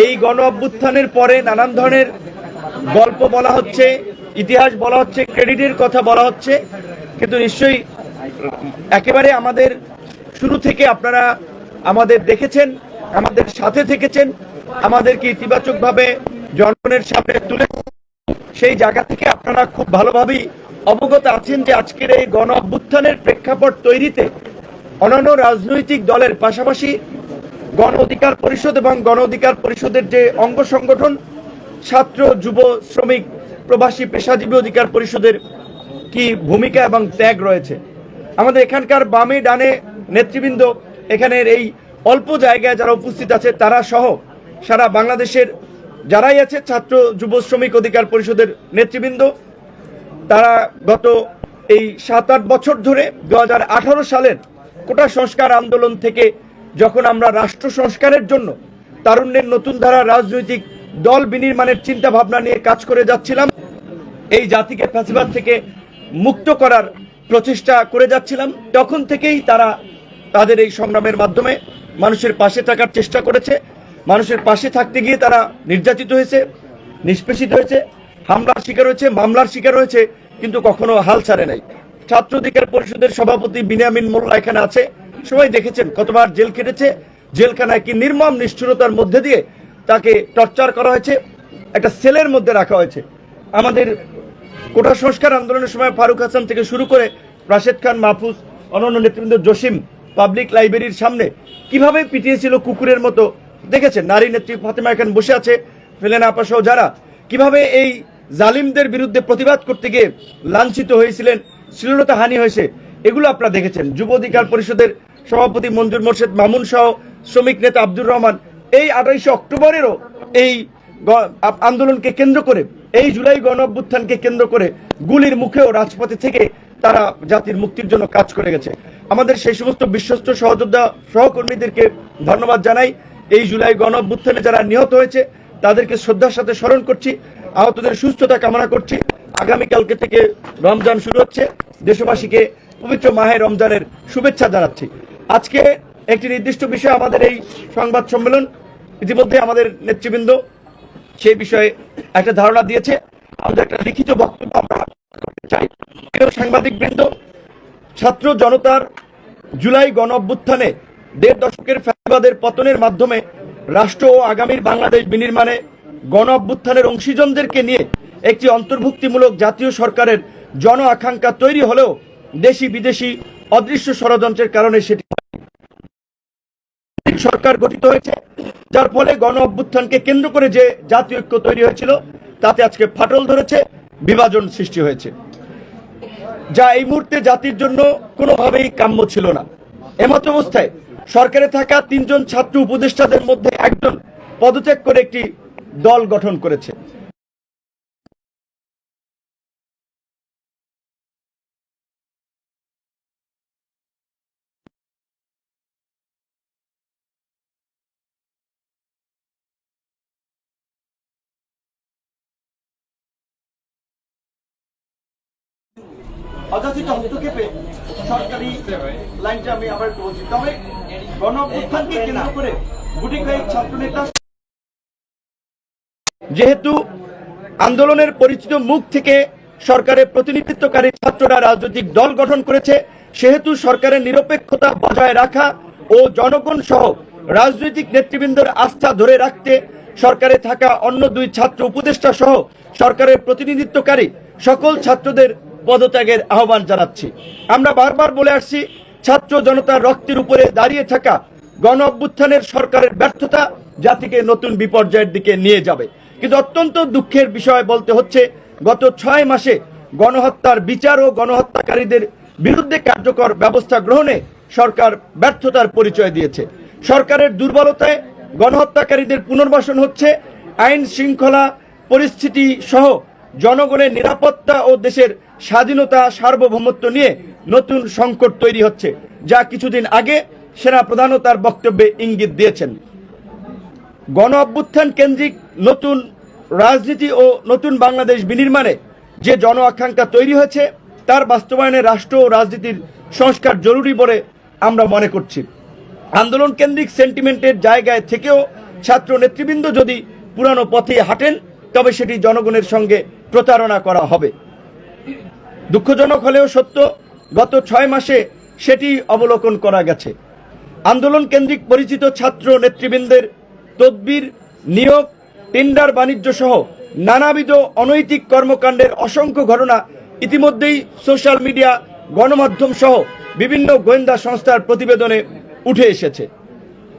এই গণ অভ্যুত্থানের পরে নানান ধরনের গল্প বলা হচ্ছে, ইতিহাস বলা হচ্ছে, ক্রেডিটের কথা বলা হচ্ছে। কিন্তু নিশ্চয়ই একেবারে আমাদের শুরু থেকে আপনারা আমাদের দেখেছেন, আমাদের সাথে থেকেছেন, আমাদেরকে ইতিবাচকভাবে জনগণের সামনে তুলে সেই জায়গা থেকে আপনারা খুব ভালোভাবেই অবগত আছেন যে আজকের এই গণ অভ্যুত্থানের প্রেক্ষাপট তৈরিতে অন্যান্য রাজনৈতিক দলের পাশাপাশি গণ অধিকার পরিষদ এবং গণ অধিকার পরিষদের যে অঙ্গ সংগঠন, ছাত্র, যুব, শ্রমিক, প্রবাসী, পেশাজীবী অধিকার পরিষদের কি ভূমিকা এবং ত্যাগ রয়েছে? আমাদের এখানকার বামে ডানে নেতৃবৃন্দ এখানের এই অল্প জায়গায় যারা উপস্থিত আছে, তারা সহ সারা বাংলাদেশের যারাই আছে, ছাত্র, যুব, শ্রমিক অধিকার পরিষদের নেতৃবৃন্দ, তারা গত এই সাত আট বছর ধরে দু হাজার আঠারো সালের কোটা সংস্কার আন্দোলন থেকে যখন আমরা রাষ্ট্র সংস্কারের জন্য তারুণ্যের নতুন ধারা রাজনৈতিক দল বিনির্মাণের চিন্তা ভাবনা নিয়ে কাজ করে যাচ্ছিলাম, এই জাতিকে ফ্যাসিবাদ থেকে মুক্ত করার প্রচেষ্টা করে যাচ্ছিলাম, তখন থেকেই তারা তাদের এই সংগ্রামের মাধ্যমে মানুষের পাশে থাকার চেষ্টা করেছে, মানুষের পাশে থাকতে গিয়ে তারা নির্যাতিত হয়েছে, নিষ্পেষিত হয়েছে, হামলার শিকার হয়েছে, মামলার শিকার হয়েছে, কিন্তু কখনো হাল ছাড়ে নাই। ছাত্র অধিকার পরিষদের সভাপতি বিনিয়ামিন মোল্লা এখানে আছে। সবাই দেখেছেন কতবার জেল কেটেছে। জেলখানায় কি নির্মম নিষ্ঠুরতার মধ্যে দিয়ে তাকে টর্চার করা হয়েছে, একটা সেলের মধ্যে রাখা হয়েছে। আমাদের কোটা সংস্কার আন্দোলনের সময় ফারুক হাসান থেকে শুরু করে রাশেদ খান, মাহফুজ অন্যান্য নেতৃবৃন্দ জসিম, পাবলিক লাইব্রেরির সামনে কীভাবে পিটিয়েছিল কুকুরের মতো, দেখেছেন? নারী নেত্রী ফাতেমা এখন বসে আছে, ফেলেনা আপা সহ যারা। কীভাবে এই জালিমদের বিরুদ্ধে প্রতিবাদ করতে গিয়ে লাঞ্ছিত হয়েছিলেন শ্লীলতা হানি হয়েছে, এগুলো আপনারা দেখেছেন। যুব অধিকার পরিষদের সভাপতি মঞ্জুর মোর্শেদ মামুন সহ শ্রমিক নেতা আব্দুর রহমান এই আঠাইশে অক্টোবরেরও এই আন্দোলনকে কেন্দ্র করে, এই জুলাই গণ অভ্যুত্থানকে কেন্দ্র করে গুলির মুখেও রাজপথে থেকে তারা জাতির মুক্তির জন্য কাজ করে গেছে। আমাদের সেই সমস্ত বিশ্বস্ত সহযোদ্ধা সহকর্মীদেরকে ধন্যবাদ জানাই। এই জুলাই গণ অভ্যুত্থানে যারা নিহত হয়েছে, তাদেরকে শ্রদ্ধার সাথে স্মরণ করছি, আহতদের সুস্থতা কামনা করছি। আগামীকালকে থেকে রমজান শুরু হচ্ছে। দেশবাসীকে পবিত্র মাহে রমজানের শুভেচ্ছা জানাচ্ছি। আজকে একটি নির্দিষ্ট বিষয় আমাদের এই সংবাদ সম্মেলন ইতিমধ্যে আমাদের নেতৃবৃন্দ সেই বিষয়ে একটা ধারণা দিয়েছে। আমাদের একটা লিখিত বক্তব্য আমরা চাই। প্রিয় সাংবাদিক বৃন্দ ছাত্র জনতার জুলাই গণ অভ্যুত্থানে দেড় দশকের ফ্যাসিবাদের পতনের মাধ্যমে রাষ্ট্র ও আগামীর বাংলাদেশ বিনির্মাণে গণ অভ্যুত্থানের অংশীজনদেরকে নিয়ে একটি অন্তর্ভুক্তিমূলক জাতীয় সরকারের জন আকাঙ্ক্ষা তৈরি হলেও দেশি বিদেশি অদৃশ্য ষড়যন্ত্রের কারণে সেটি সরকার গঠিত হয়েছে, যার ফলে গণ অভ্যুত্থানকে কেন্দ্র করে যে জাতীয় ঐক্য তৈরি হয়েছিল, তাতে আজকে ফাটল ধরেছে, বিভাজন সৃষ্টি হয়েছে। যা এই মুহূর্তে জাতির জন্য কোনোভাবেই কাম্য ছিল না। এমত অবস্থায় সরকারে থাকা তিনজন ছাত্র উপদেষ্টাদের মধ্যে একজন পদত্যাগ করে একটি দল গঠন করেছে। অযাচিত হস্তক্ষেপে সরকারি লাইনটা আমি আবার বলছি তবে গণ অভ্যুত্থানকে কেন্দ্র করে গুটি কয়েক ছাত্র নেতা যেহেতু আন্দোলনের পরিচিত মুখ থেকে সরকারের প্রতিনিধিত্বকারী ছাত্ররা রাজনৈতিক দল গঠন করেছে, সেহেতু সরকারের নিরপেক্ষতা বজায় রাখা ও জনগণ সহ রাজনৈতিক নেতৃবৃন্দের আস্থা ধরে রাখতে সরকারে থাকা অন্য দুই ছাত্র উপদেষ্টা সহ সরকারের প্রতিনিধিত্বকারী সকল ছাত্রদের পদত্যাগের আহ্বান জানাচ্ছি। আমরা বারবার বলে আসছি, ছাত্র জনতার রক্তের উপরে দাঁড়িয়ে থাকা গণ অভ্যুত্থানের সরকারের ব্যর্থতা জাতিকে নতুন বিপর্যয়ের দিকে নিয়ে যাবে। কিন্তু অত্যন্ত দুঃখের বিষয় বলতে হচ্ছে, গত ছয় মাসে গণহত্যার বিচার ও গণহত্যাকারীদের বিরুদ্ধে কার্যকর ব্যবস্থা গ্রহণে সরকার ব্যর্থতার পরিচয় দিয়েছে। সরকারের দুর্বলতায় গণহত্যাকারীদের পুনর্বাসন হচ্ছে, আইন শৃঙ্খলা পরিস্থিতি সহ জনগণের নিরাপত্তা ও দেশের স্বাধীনতা সার্বভৌমত্ব নিয়ে নতুন সংকট তৈরি হচ্ছে, যা কিছুদিন আগে সেনা প্রধানও তার বক্তব্যে ইঙ্গিত দিয়েছেন। গণ অভ্যুত্থান কেন্দ্রিক নতুন রাজনীতি ও নতুন বাংলাদেশ বিনির্মাণে যে জন আকাঙ্ক্ষা তৈরি হয়েছে, তার বাস্তবায়নে রাষ্ট্র ও রাজনীতির সংস্কার জরুরি বলে আমরা মনে করছি। আন্দোলন কেন্দ্রিক সেন্টিমেন্টের জায়গায় থেকেও ছাত্র নেতৃবৃন্দ যদি পুরানো পথে হাঁটেন তবে সেটি জনগণের সঙ্গে প্রতারণা করা হবে। দুঃখজনক হলেও সত্য, গত ছয় মাসে সেটি অবলোকন করা গেছে। আন্দোলন কেন্দ্রিক পরিচিত ছাত্র নেতৃবৃন্দের তদবির, নিয়োগ, টেন্ডার বাণিজ্য সহ নানাবিধ অনৈতিক কর্মকাণ্ডের অসংখ্য ঘটনা ইতিমধ্যেই সোশ্যাল মিডিয়া, গণমাধ্যম সহ বিভিন্ন গোয়েন্দা সংস্থার প্রতিবেদনে উঠে এসেছে।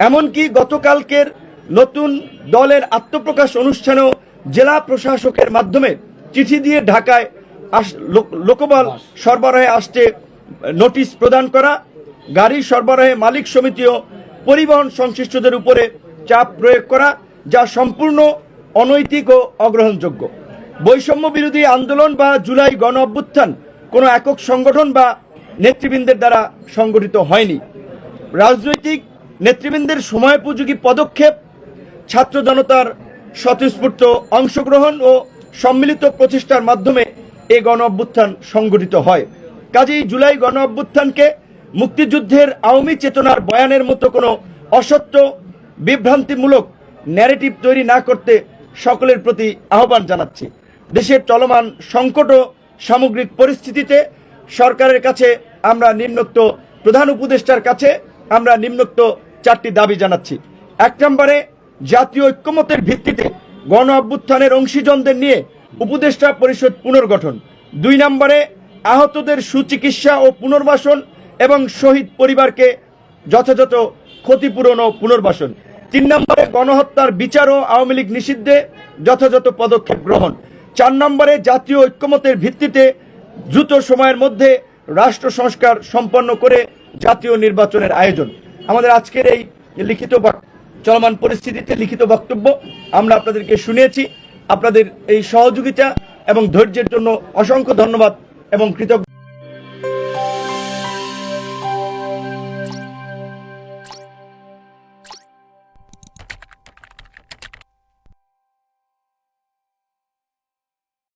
এমনকি গতকালকের নতুন দলের আত্মপ্রকাশ অনুষ্ঠানেও জেলা প্রশাসকের মাধ্যমে চিঠি দিয়ে ঢাকায় লোকবল সরবরাহে আসতে নোটিশ প্রদান করা, গাড়ি সরবরাহে মালিক সমিতি ও পরিবহন সংশ্লিষ্টদের উপরে চাপ প্রয়োগ করা, যা সম্পূর্ণ অনৈতিক ও অগ্রহণযোগ্য। বৈষম্য বিরোধী আন্দোলন বা জুলাই গণ অভ্যুত্থান কোনো একক সংগঠন বা নেতৃবৃন্দের দ্বারা সংগঠিত হয়নি। রাজনৈতিক নেতৃবৃন্দের সময়োপযোগী পদক্ষেপ ছাত্র জনতার স্বতঃস্ফূর্ত অংশগ্রহণ ও সম্মিলিত প্রচেষ্টার মাধ্যমে এ গণ অভ্যুত্থান সংগঠিত হয়। কাজেই জুলাই গণ অভ্যুত্থানকে মুক্তিযুদ্ধের আওয়ামী চেতনার বয়ানের মতো কোনো অসত্য, বিভ্রান্তিমূলক ন্যারেটিভ তৈরি না করতে সকলের প্রতি আহ্বান জানাচ্ছি। দেশের চলমান সংকট ও সামগ্রিক পরিস্থিতিতে সরকারের কাছে আমরা নিম্নোক্ত প্রধান উপদেষ্টার কাছে আমরা নিম্নোক্ত চারটি দাবি জানাচ্ছি। এক নম্বরে জাতীয় ঐক্যমতের ভিত্তিতে গণ অভ্যুত্থানের অংশীজনদের নিয়ে উপদেষ্টা পরিষদ পুনর্গঠন। দুই নম্বরে আহতদের সুচিকিৎসা ও পুনর্বাসন এবং শহীদ পরিবারকে যথাযথ ক্ষতিপূরণ ও পুনর্বাসন। তিন নম্বরে গণহত্যার বিচার ও আওয়ামী লীগ নিষিদ্ধে যথাযথ পদক্ষেপ গ্রহণ। চার নম্বরে জাতীয় ঐক্যমতের ভিত্তিতে দ্রুত সময়ের মধ্যে রাষ্ট্র সংস্কার সম্পন্ন করে জাতীয় নির্বাচনের আয়োজন। আমাদের আজকের এই লিখিত চলমান পরিস্থিতিতে লিখিত বক্তব্য আমরা আপনাদেরকে শুনেছি আপনাদের এই সহযোগিতা এবং ধৈর্যের জন্য অসংখ্য ধন্যবাদ এবং কৃতজ্ঞ